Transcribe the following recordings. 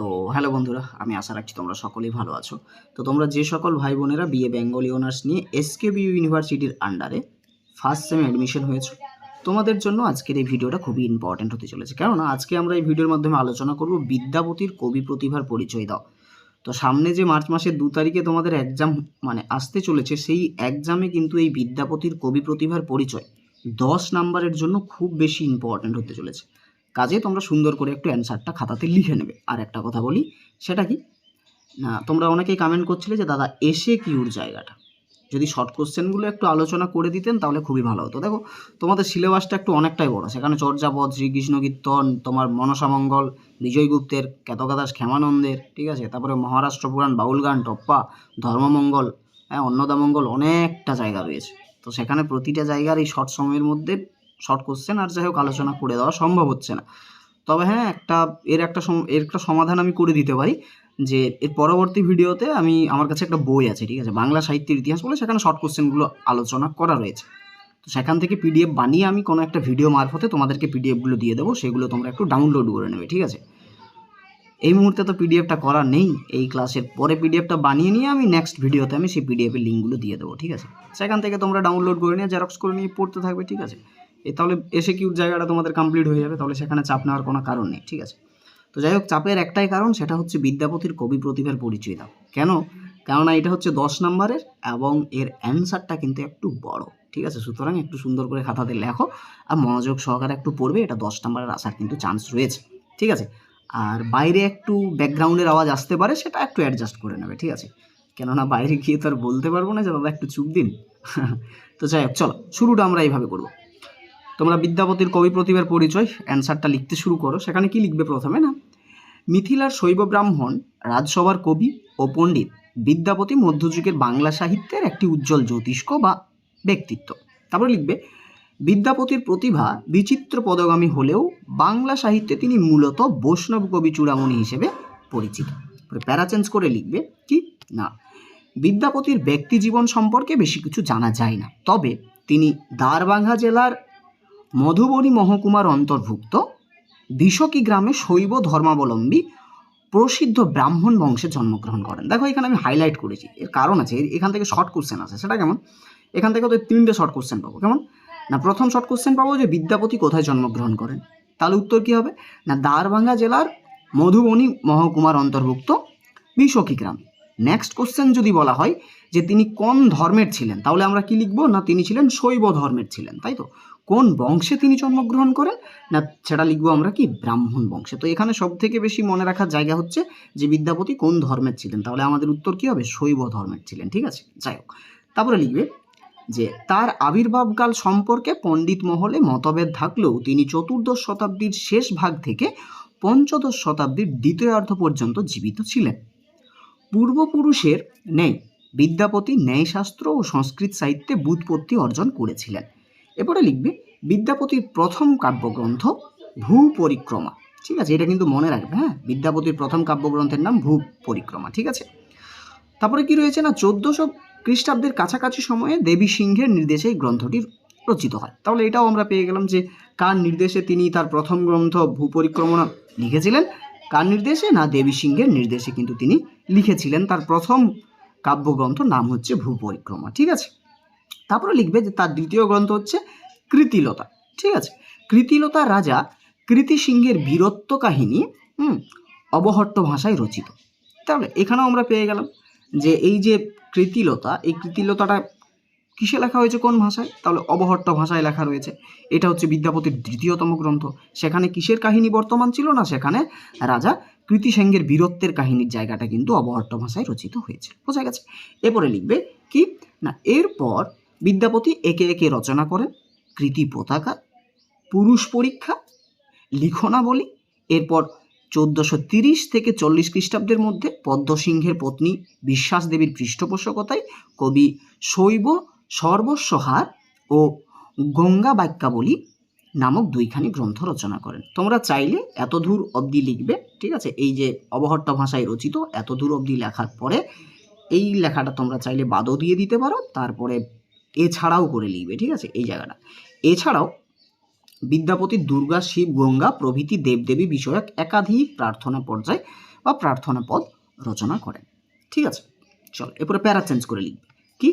তো হ্যালো বন্ধুরা, আমি আশা রাখছি তোমরা সকলেই ভালো আছো। তো তোমরা যে সকল ভাই বোনেরা বিএ বেঙ্গলি অনার্স নিয়ে এসকেবি ইউনিভার্সিটির আন্ডারে ফার্স্ট সেমে অ্যাডমিশন হয়েছে, তোমাদের জন্য আজকের এই ভিডিওটা খুবই ইম্পর্ট্যান্ট হতে চলেছে। কেননা আজকে আমরা এই ভিডিওর মাধ্যমে আলোচনা করব বিদ্যাপতির কবি প্রতিভার পরিচয় দাও। তো সামনে যে মার্চ মাসের দু তারিখে তোমাদের এক্সাম মানে আসতে চলেছে, সেই এক্সামে কিন্তু এই বিদ্যাপতির কবি প্রতিভার পরিচয় দশ নাম্বারের জন্য খুব বেশি ইম্পর্ট্যান্ট হতে চলেছে। কাজে তোমরা সুন্দর করে একটু অ্যান্সারটা খাতাতে লিখে নেবে। আর একটা কথা বলি, সেটা কি? না, তোমরা অনেকেই কমেন্ট করছিলে যে, দাদা, এসে কিউর জায়গাটা? যদি শর্ট কোশ্চেনগুলো একটু আলোচনা করে দিতেন, তাহলে খুবই ভালো হতো। দেখো, তোমাদের সিলেবাসটা একটু অনেকটাই বড়। সেখানে চর্যাপদ, শ্রীকৃষ্ণ কীর্তন, তোমার মনসামঙ্গল বিজয়গুপ্তের কেতকাদাস ক্ষেমানন্দের, ঠিক আছে? তারপরে মহারাষ্ট্র পুরাণ, বাউল গান, টপ্পা, ধর্মমঙ্গল হ্যাঁ অন্নদামঙ্গল, অনেকটা জায়গা রয়েছে। তো সেখানে প্রতিটা জায়গার এই শর্ট সময়ের মধ্যে শর্ট কোশ্চেন আর যাই হোক আলোচনা করে দেওয়া সম্ভব হচ্ছে না। তবে হ্যাঁ একটা, এর একটা এর একটা সমাধান আমি করে দিতে পারি যে, এর পরবর্তী ভিডিওতে আমি, আমার কাছে একটা বই আছে, ঠিক আছে? বাংলা সাহিত্যের ইতিহাস বলে সেখানে শর্ট কোশ্চেনগুলো আলোচনা করা রয়েছে। তো সেখান থেকে পিডিএফ বানিয়ে আমি কোনো একটা ভিডিও মারফতে তোমাদেরকে পিডিএফগুলো দিয়ে দেবো, সেগুলো তোমরা একটু ডাউনলোড করে নেবে, ঠিক আছে? এই মুহূর্তে তো পিডিএফটা করা নেই, এই ক্লাসের পরে পিডিএফটা বানিয়ে নিয়ে আমি নেক্সট ভিডিওতে আমি সেই পিডিএফের লিঙ্কগুলো দিয়ে দেবো, ঠিক আছে? সেখান থেকে তোমরা ডাউনলোড করে নিয়ে জেরক্স করে নিয়ে পড়তে থাকবে, ঠিক আছে? তাহলে এসে কিউর জায়গাটা তোমাদের কমপ্লিট হয়ে যাবে, তাহলে সেখানে চাপ নেওয়ার কোনো কারণ নেই, ঠিক আছে? তো যাই হোক, চাপের একটাই কারণ, সেটা হচ্ছে বিদ্যাপতির কবি প্রতিভার পরিচয় দাও কেন? কেননা এটা হচ্ছে দশ নম্বরের এবং এর অ্যান্সারটা কিন্তু একটু বড়, ঠিক আছে? সুতরাং একটু সুন্দর করে খাতাতে লেখো আর মনোযোগ সহকারে একটু পড়বে, এটা দশ নম্বরের আসার কিন্তু চান্স রয়েছে, ঠিক আছে? আর বাইরে একটু ব্যাকগ্রাউন্ডের আওয়াজ আসতে পারে, সেটা একটু অ্যাডজাস্ট করে নেবে, ঠিক আছে? কেননা বাইরে গিয়ে তো আর বলতে পারব না যে, দাদা, একটু চুপ দিন। তো যাই হোক, চলো, শুরুটা আমরা এইভাবে করব। তোমরা বিদ্যাপতির কবি প্রতিভার পরিচয় অ্যান্সারটা লিখতে শুরু করো। সেখানে কি লিখবে প্রথমে না? মিথিলার শৈব ব্রাহ্মণ, রাজসভার কবি ও পণ্ডিত, বিদ্যাপতি মধ্যযুগের বাংলা সাহিত্যের একটি উজ্জ্বল জ্যোতিষ্ক বা ব্যক্তিত্ব। তারপরে লিখবে, বিদ্যাপতির প্রতিভা বিচিত্র পদগামী হলেও বাংলা সাহিত্যে তিনি মূলত বৈষ্ণব কবি চূড়ামণি হিসেবে পরিচিত। প্যারা চেঞ্জ করে লিখবে, কি? না, বিদ্যাপতির ব্যক্তি জীবন সম্পর্কে বেশি কিছু জানা যায় না। তবে তিনি দ্বারবাঙ্গা জেলার মধুবনী মহকুমার অন্তর্ভুক্ত বিশকি গ্রামে শৈব ধর্মাবলম্বী প্রসিদ্ধ ব্রাহ্মণ বংশে জন্মগ্রহণ করেন। দেখো, এখানে আমি হাইলাইট করেছি। এর কারণ আছে এখান থেকে শর্ট কোশ্চেন আছে। সেটা কেমন? এখান থেকে তো তিনটে শর্ট কোশ্চেন পাবো। কেমন? না, প্রথম শর্ট কোশ্চেন পাবো যে বিদ্যাপতি কোথায় জন্মগ্রহণ করেন? তাহলে উত্তর কী হবে? না, দারভাঙ্গা জেলার মধুবনী মহকুমার অন্তর্ভুক্ত বিশকি গ্রাম। নেক্সট কোশ্চেন যদি বলা হয় যে তিনি কোন ধর্মের ছিলেন, তাহলে আমরা কি লিখব? না, তিনি ছিলেন শৈব ধর্মের ছিলেন, তাই তো? কোন বংশে তিনি জন্মগ্রহণ করেন? না, সেটা লিখব আমরা কি ব্রাহ্মণ বংশে। তো এখানে সব থেকে বেশি মনে রাখার জায়গা হচ্ছে যে বিদ্যাপতি কোন ধর্মের ছিলেন? তাহলে আমাদের উত্তর কি হবে? শৈব ধর্মের ছিলেন, ঠিক আছে? যাই হোক, তারপরে লিখবে যে তার আবির্ভাবকাল সম্পর্কে পণ্ডিত মহলে মতভেদ থাকলেও তিনি চতুর্দশ শতাব্দীর শেষ ভাগ থেকে পঞ্চদশ শতাব্দীর দ্বিতীয়ার্ধ পর্যন্ত জীবিত ছিলেন। পূর্বপুরুষের ন্যায়, বিদ্যাপতি ন্যায়শাস্ত্র ও সংস্কৃত সাহিত্যে বুৎপত্তি অর্জন করেছিলেন। এরপরে লিখবে, বিদ্যাপতির প্রথম কাব্যগ্রন্থ ভূ পরিক্রমা ঠিক আছে, এটা কিন্তু মনে রাখবে হ্যাঁ? বিদ্যাপতির প্রথম কাব্যগ্রন্থের নাম ভূ পরিক্রমা ঠিক আছে? তারপরে কি রয়েছে না, চোদ্দশো খ্রিস্টাব্দের কাছাকাছি সময়ে দেবী সিংহের নির্দেশে এই গ্রন্থটি রচিত হয়। তাহলে এটাও আমরা পেয়ে গেলাম যে কার নির্দেশে তিনি তার প্রথম গ্রন্থ ভূ পরিক্রমা লিখেছিলেন? কার নির্দেশে? না দেবী সিংহের নির্দেশে কিন্তু তিনি লিখেছিলেন। তার প্রথম কাব্যগ্রন্থ নাম হচ্ছে ভূপরিক্রমা ঠিক আছে? তারপরে লিখবে যে তার দ্বিতীয় গ্রন্থ হচ্ছে কৃতিলতা, ঠিক আছে? কৃতিলতা রাজা কৃতি সিংহের বীরত্ব কাহিনী অবহট্ট ভাষায় রচিত। তাহলে এখানেও আমরা পেয়ে গেলাম যে এই যে কৃতিলতা, এই কৃতিলতাটা কিসে লেখা হয়েছে কোন ভাষায়? তাহলে অবহট্ট ভাষায় লেখা রয়েছে। এটা হচ্ছে বিদ্যাপতির দ্বিতীয়তম গ্রন্থ। সেখানে কিসের কাহিনী বর্তমান ছিল না? সেখানে রাজা কৃতিসেঙ্গের বীরত্বের কাহিনীর জায়গাটা কিন্তু অবহট্ট ভাষায় রচিত হয়েছে। বোঝা গেছে? এরপরে লিখবে কি? না, এরপর বিদ্যাপতি একে একে রচনা করেন। কৃতি পতাকা, পুরুষ পরীক্ষা, লিখনাবলী, এরপর চোদ্দোশো তিরিশ থেকে চল্লিশ খ্রিস্টাব্দের মধ্যে পদ্মসিংহের পত্নী বিশ্বাস দেবীর পৃষ্ঠপোষকতায় কবি শৈব সর্বস্বহার ও গঙ্গা বাক্যাবলী নামক দুইখানি গ্রন্থ রচনা করেন। তোমরা চাইলে এত দূর অবধি লিখবে, ঠিক আছে? এই যে অবহট্ট ভাষায় রচিত এত দূর অবধি লেখার পরে এই লেখাটা তোমরা চাইলে বাদও দিয়ে দিতে পারো, তারপরে এছাড়াও করে লিখবে, ঠিক আছে? এই জায়গাটা। এছাড়াও বিদ্যাপতি দুর্গা শিব গঙ্গা প্রভৃতি দেবদেবী বিষয়ক একাধিক প্রার্থনা পর্যায় বা প্রার্থনা পদ রচনা করেন, ঠিক আছে? চলো, এরপরে প্যারা চেঞ্জ করে লিখবে। কি?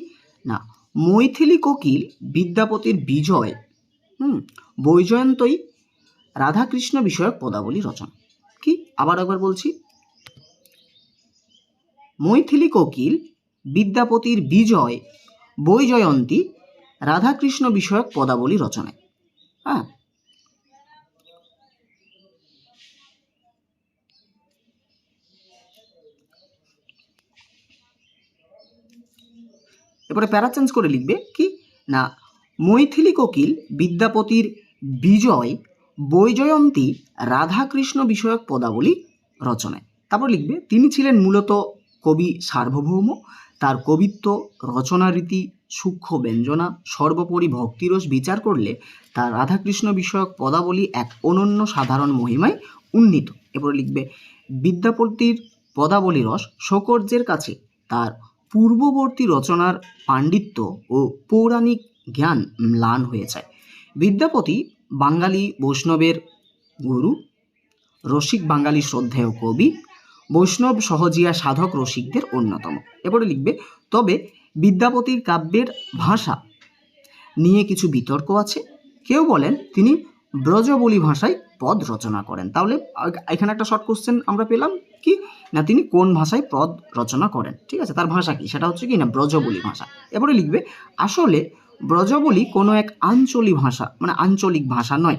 না মৈথিলী কোকিল বিদ্যাপতির বিজয়, হুম, বৈজয়ন্তই রাধাকৃষ্ণ বিষয়ক পদাবলী রচনা। কি? আবার একবার বলছি। মৈথিলি কোকিল বিদ্যাপতির বিজয়, বৈজয়ন্তী রাধাকৃষ্ণ বিষয়ক পদাবলী রচনায়। হ্যাঁ এরপরে প্যারা চেঞ্জ করে লিখবে কি? না মৈথিলী কোকিল বিদ্যাপতির বিজয় বৈজয়ন্তী রাধাকৃষ্ণ বিষয়ক পদাবলী রচনায়। তারপর লিখবে, তিনি ছিলেন মূলত কবি সার্বভৌম, তার কবিত্ব, রচনারীতি, সূক্ষ্ম ব্যঞ্জনা, সর্বোপরি ভক্তিরস বিচার করলে তার রাধাকৃষ্ণ বিষয়ক পদাবলী এক অনন্য সাধারণ মহিমায় উন্নীত। এরপরে লিখবে, বিদ্যাপতির পদাবলী রস শকর্যের কাছে তার পূর্ববর্তী রচনার পাণ্ডিত্য ও পৌরাণিক জ্ঞান ম্লান হয়ে যায়। বিদ্যাপতি বাঙালি বৈষ্ণবের গুরু, রসিক বাঙালি শ্রদ্ধেয় কবি, বৈষ্ণব সহজিয়া সাধক রসিকদের অন্যতম। এরপরে লিখবে, তবে বিদ্যাপতির কাব্যের ভাষা নিয়ে কিছু বিতর্ক আছে। কেউ বলেন তিনি ব্রজবলি ভাষায় পদ রচনা করেন। তাহলে এখানে একটা শর্ট কোশ্চেন আমরা পেলাম, কি না তিনি কোন ভাষায় পদ রচনা করেন? ঠিক আছে, তার ভাষা কি? সেটা হচ্ছে কি না, ব্রজবলি ভাষা। এরপরে লিখবে, আসলে ব্রজবলি কোনো এক আঞ্চলিক ভাষা মানে আঞ্চলিক ভাষা নয়।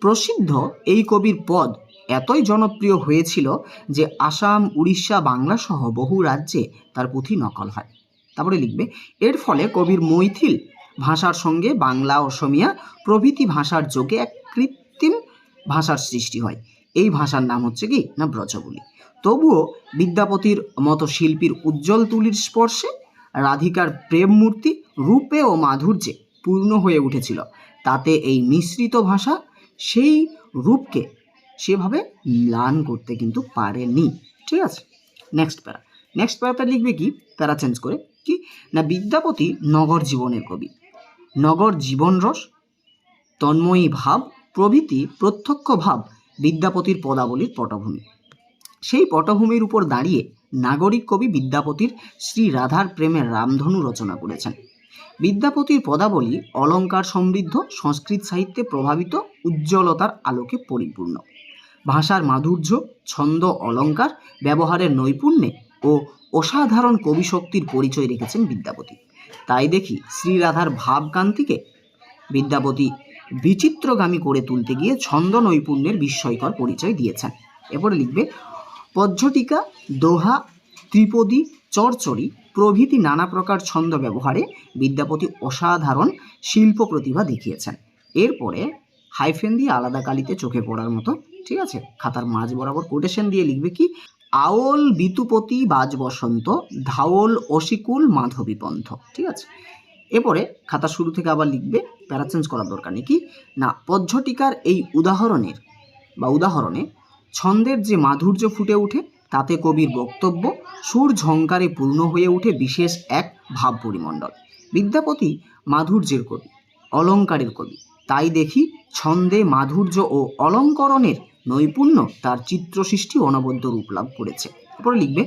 প্রসিদ্ধ এই কবির পদ এতই জনপ্রিয় হয়েছিল যে আসাম, উড়িষ্যা, বাংলা সহ বহু রাজ্যে তার পুঁথি নকল হয়। তারপরে লিখবে, এর ফলে কবির মৈথিল ভাষার সঙ্গে বাংলা, অসমিয়া প্রভৃতি ভাষার যোগে এক কৃত্রিম ভাষার সৃষ্টি হয়। এই ভাষার নাম হচ্ছে কি? না, ব্রজবলি। তবুও বিদ্যাপতির মতো শিল্পীর উজ্জ্বল তুলির স্পর্শে রাধিকার প্রেম মূর্তি রূপে ও মাধুর্যে পূর্ণ হয়ে উঠেছিল। তাতে এই মিশ্রিত ভাষা সেই রূপকে সেভাবে ম্লান করতে কিন্তু পারেনি। ঠিক আছে? নেক্সট প্যারা। নেক্সট প্যারাতে লিখবে কি? প্যারা চেঞ্জ করে। কি? না, বিদ্যাপতি নগর জীবনের কবি। নগর জীবন রস, তন্ময়ী ভাব, প্রভৃতি প্রত্যক্ষ ভাব বিদ্যাপতির পদাবলীর পটভূমি। সেই পটভূমির উপর দাঁড়িয়ে নাগরিক কবি বিদ্যাপতির শ্রী রাধার প্রেমের রামধনু রচনা করেছেন। বিদ্যাপতির পদাবলী অলঙ্কার সমৃদ্ধ, সংস্কৃত সাহিত্যে প্রভাবিত, উজ্জ্বলতার আলোকে পরিপূর্ণ। ভাষার মাধুর্য, ছন্দ, অলঙ্কার, ব্যবহারের নৈপুণ্যে ও অসাধারণ কবিশক্তির পরিচয় রেখেছেন বিদ্যাপতি। তাই দেখি শ্রীরাধার ভাবকান্তিকে বিদ্যাপতি বিচিত্রগামী করে তুলতে গিয়ে ছন্দ নৈপুণ্যের বিস্ময়কর পরিচয় দিয়েছেন। এরপরে লিখবে পজ্ঝটিকা দোহা, ত্রিপদী চরচরি প্রভৃতি নানা প্রকার ছন্দ ব্যবহারে বিদ্যাপতি অসাধারণ শিল্প প্রতিভা দেখিয়েছেন। এরপরে হাইফেন দিয়ে আলাদা কালিতে চোখে পড়ার মতো, ঠিক আছে? খাতার মাঝ বরাবর কোটেশন দিয়ে লিখবে কি? আওল বিতুপতি বাজ বসন্ত, ধাওল অশিকুল মাধবী পন্থ, ঠিক আছে? এরপরে খাতা শুরু থেকে আবার লিখবে প্যারা চেঞ্জ করার দরকার নেই, কি? না, পদ্ধতিকার এই উদাহরণের বা উদাহরণে ছন্দের যে মাধুর্য ফুটে ওঠে, তাতে কবির বক্তব্য সুর ঝঙ্কারে পূর্ণ হয়ে ওঠে বিশেষ এক ভাব পরিমণ্ডল বিদ্যাপতি মাধুর্যের কবি, অলঙ্কারের কবি। তাই দেখি ছন্দে মাধুর্য ও অলঙ্করণের নৈপুণ্য তার চিত্র সৃষ্টি অনবদ্য রূপ লাভ করেছে। তারপরে লিখবে,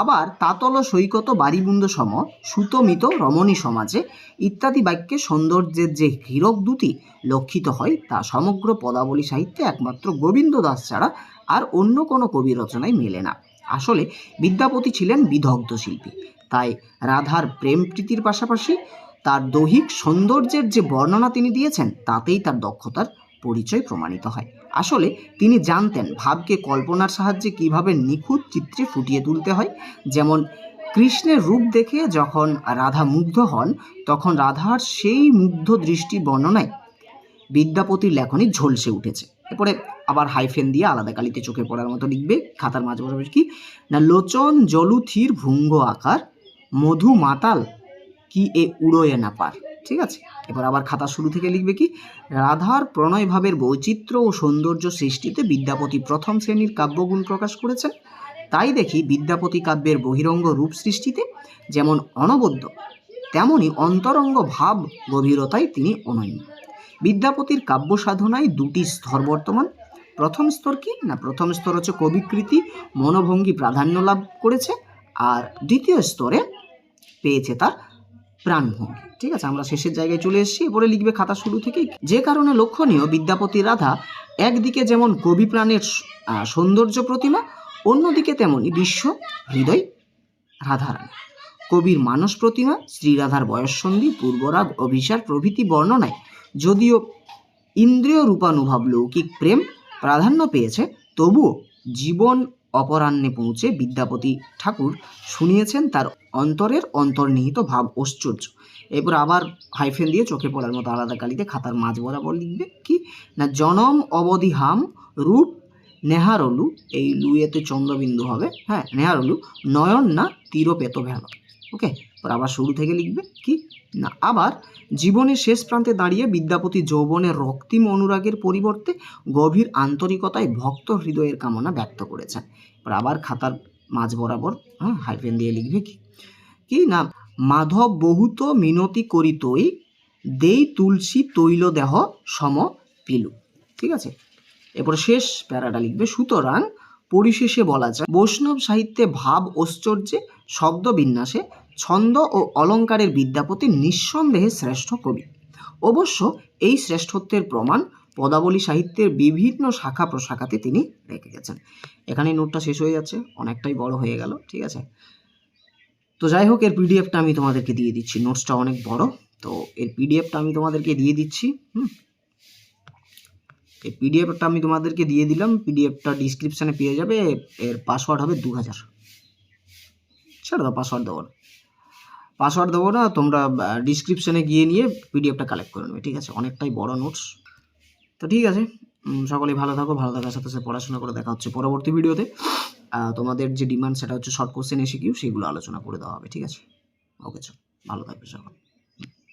আবার তাতল সৈকত বারিবুন্দ সম, সুতমিত রমণী সমাজে ইত্যাদি বাক্যে সৌন্দর্যের যে হীরক দুটি লক্ষিত হয়, তা সমগ্র পদাবলী সাহিত্যে একমাত্র গোবিন্দ দাস ছাড়া আর অন্য কোনো কবি রচনায় মেলে না। আসলে বিদ্যাপতি ছিলেন বিদগ্ধ শিল্পী। তাই রাধার প্রেম প্রীতির পাশাপাশি তার দৈহিক সৌন্দর্যের যে বর্ণনা তিনি দিয়েছেন, তাতেই তার দক্ষতার পরিচয় প্রমাণিত হয়। আসলে তিনি জানতেন ভাবকে কল্পনার সাহায্যে কীভাবে নিখুঁত চিত্রে ফুটিয়ে তুলতে হয়। যেমন কৃষ্ণের রূপ দেখে যখন রাধা মুগ্ধ হন, তখন রাধার সেই মুগ্ধ দৃষ্টি বর্ণনায় বিদ্যাপতির লেখনী ঝলসে উঠেছে। এরপরে আবার হাইফেন দিয়ে আলাদা কালিতে চোখে পড়ার মতো লিখবে। খাতার মাঝে বরাবর কি? না, লোচন, জলুথির, ভুঙ্গ আকার, মধু, মাতাল, কি এ উড়োয় না পার। ঠিক আছে? এবার আবার খাতা শুরু থেকে লিখবে কি? রাধার প্রণয় ভাবের বৈচিত্র্য ও সৌন্দর্য সৃষ্টিতে বিদ্যাপতি প্রথম শ্রেণির কাব্যগুণ প্রকাশ করেছেন। তাই দেখি বিদ্যাপতি কাব্যের বহিরঙ্গ রূপ সৃষ্টিতে যেমন অনবদ্য, তেমনি অন্তরঙ্গ ভাব গভীরতায় তিনি অনন্য। বিদ্যাপতির কাব্য সাধনায় দুটি স্তর বর্তমান। প্রথম স্তর কি? না, প্রথম স্তর হচ্ছে কবিকৃতি, মনোভঙ্গি প্রাধান্য লাভ করেছে, আর দ্বিতীয় স্তরে পেয়েছে তার প্রাণভঙ্গি। ঠিক আছে, আমরা শেষের জায়গায় চলে এসেছি, এরপরে লিখবে খাতা শুরু থেকেই। যে কারণে লক্ষণীয়, বিদ্যাপতি রাধা একদিকে যেমন কবি প্রাণের সৌন্দর্য প্রতিমা, অন্যদিকে তেমনই বিশ্ব হৃদয় রাধারানী। কবির মানস প্রতিমা শ্রীরাধার বয়ঃসন্ধি পূর্বরাগ, অভিসার প্রভৃতি বর্ণনায়, যদিও ইন্দ্রিয় রূপানুভব, লৌকিক প্রেম প্রাধান্য পেয়েছে, তবুও জীবন অপরাহ্নে পৌঁছে বিদ্যাপতি ঠাকুর শুনিয়েছেন তার অন্তরের অন্তর্নিহিত ভাব, ঐশ্বর্য। এরপর আবার হাইফেন দিয়ে চোখে পড়ার মতো আলাদা কালিতে খাতার মাঝ বরাবর লিখবে, কি? না জনম অবধি হাম রূপ নেহারলু এই লুয়েতে চন্দ্রবিন্দু হবে হ্যাঁ নেহারলু, নয়ন না তীরপেত ভেল ওকে? আবার শুরু থেকে লিখবে কি? না, আবার জীবনের শেষ প্রান্তে দাঁড়িয়ে বিদ্যাপতি যৌবনের রক্তিম অনুরাগের পরিবর্তে গভীর আন্তরিকতায় ভক্ত হৃদয়ের কামনা ব্যক্ত করেছেন। এবার আবার খাতার মাঝ বরাবর হ্যাঁ হাইফেন দিয়ে লিখবে কি? কি না, মাধব বহুত মিনতি করিতই, দেই তুলসী তৈল দেহ সম পিলু। ঠিক আছে? এরপর শেষ প্যারাটা লিখবে, সুতরাং পরিশেষে বলা যায়, বৈষ্ণব সাহিত্যে ভাব ঐশ্বর্যে, শব্দ বিন্যাসে ছন্দ ও অলঙ্কারের বিদ্যাপতি নিঃসন্দেহে শ্রেষ্ঠ কবি। অবশ্য এই শ্রেষ্ঠত্বের প্রমাণ পদাবলী সাহিত্যের বিভিন্ন শাখা প্রশাখাতে তিনি রেখে গেছেন। এখানে নোটটা শেষ হয়ে যাচ্ছে, অনেকটাই বড় হয়ে গেল, ঠিক আছে? তো যাই হোক, এর পিডিএফটা আমি তোমাদেরকে দিয়ে দিচ্ছি। নোটসটা অনেক বড়, তো এর পিডিএফটা আমি তোমাদেরকে দিয়ে দিচ্ছি, হুম? এই পিডিএফটা আমি তোমাদেরকে দিয়ে দিলাম পিডিএফটা ডিসক্রিপশানে পেয়ে যাবে, এর পাসওয়ার্ড হবে দু হাজার ছেড়ে দাও পাসওয়ার্ড না পাসওয়ার্ড দেবো না, তোমরা ডিসক্রিপশানে গিয়ে নিয়ে পিডিএফটা কালেক্ট করে নেবে, ঠিক আছে? অনেকটাই বড় নোটস তো ঠিক আছে সকলেই ভালো থাকো, ভালো থাকার সাথে সাথে পড়াশোনা করে দেখা হচ্ছে পরবর্তী ভিডিওতে। তোমাদের যে ডিমান্ড সেটা হচ্ছে শর্ট কোশ্চেন এসে কিউ সেগুলো আলোচনা করে দেওয়া হবে, ঠিক আছে? ওকে চল ভালো থাকবে সকল।